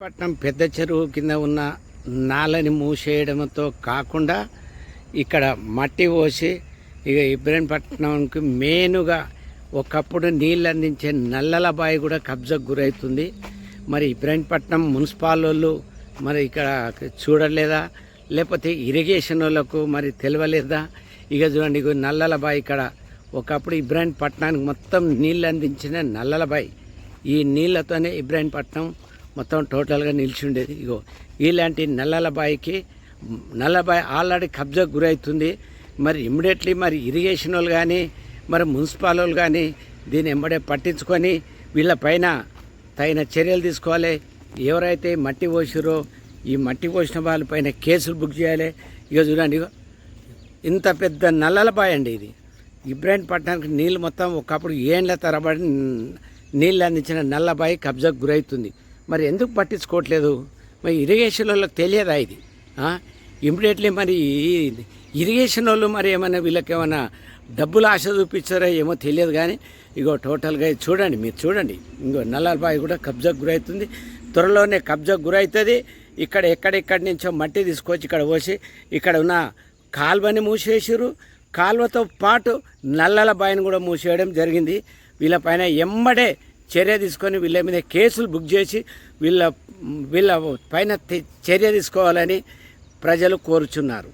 పట్నం పెద్ద చెరువు కింద ఉన్న నాలని మూసేయడంతో కాకుండా ఇక్కడ మట్టి పోసి ఇక ఇబ్రహీంపట్నంకి మెయిన్గా ఒకప్పుడు నీళ్ళు అందించే నల్లల బావి కూడా కబ్జాకు గురవుతుంది మరి ఇబ్రహీంపట్నం మున్సిపాల్ వాళ్ళు మరి ఇక్కడ చూడలేదా? లేకపోతే ఇరిగేషన్ వాళ్ళకు మరి తెలియలేదా ఇక చూడండి ఇగో నల్లల బావి ఇక్కడ. ఒకప్పుడు ఇబ్రాహీంపట్నానికి మొత్తం నీళ్ళు అందించిన నల్లల బావి. ఈ నీళ్ళతోనే ఇబ్రాహీంపట్నం మొత్తం టోటల్గా నిలిచి ఉండేది ఇగో ఇలాంటి నల్లల బాయికి నల్ల బాయి ఆల్రెడీ కబ్జాకు గురవుతుంది మరి ఇమ్మీడియట్లీ మరి ఇరిగేషన్ వాళ్ళు కానీ మరి మున్సిపాల్ వాళ్ళు కానీ దీన్ని ఎంబడే పట్టించుకొని వీళ్ళ పైన తగిన చర్యలు తీసుకోవాలి. ఎవరైతే మట్టి పోసిరో ఈ మట్టి పోసిన వాళ్ళపైన కేసులు బుక్ చేయాలి. ఇక చూడండి ఇంత పెద్ద నల్లల బాయ్ అండి ఇది. ఇబ్రాహీంపట్నానికి నీళ్ళు మొత్తం ఒకప్పుడు ఏండ్ల తరబడి నీళ్ళు అందించిన నల్ల బాయి కబ్జాకు గురవుతుంది మరి ఎందుకు పట్టించుకోవట్లేదు? మరి ఇరిగేషన్ వాళ్ళకి తెలియదా ఇది? ఇమ్మీడియట్లీ మరి ఇరిగేషన్ వాళ్ళు మరి ఏమైనా వీళ్ళకి ఏమైనా డబ్బులు ఆశ చూపించారో ఏమో తెలియదు కానీ ఇగో టోటల్గా చూడండి మీరు చూడండి. ఇంకో నల్లబాయి కూడా కబ్జాకు గురవుతుంది త్వరలోనే కబ్జాకు గురవుతుంది ఇక్కడ ఎక్కడెక్కడి నుంచో మట్టి తీసుకొచ్చి ఇక్కడ పోసి ఇక్కడ ఉన్న కాల్వని మూసేసారు కాల్వతో పాటు నల్లల బాయిని కూడా మూసేయడం జరిగింది. వీళ్ళపైన ఎమ్మడే చర్య తీసుకొని వీళ్ళ మీద కేసులు బుక్ చేసి వీళ్ళ వీళ్ళ పైన చర్య తీసుకోవాలని ప్రజలు కోరుచున్నారు.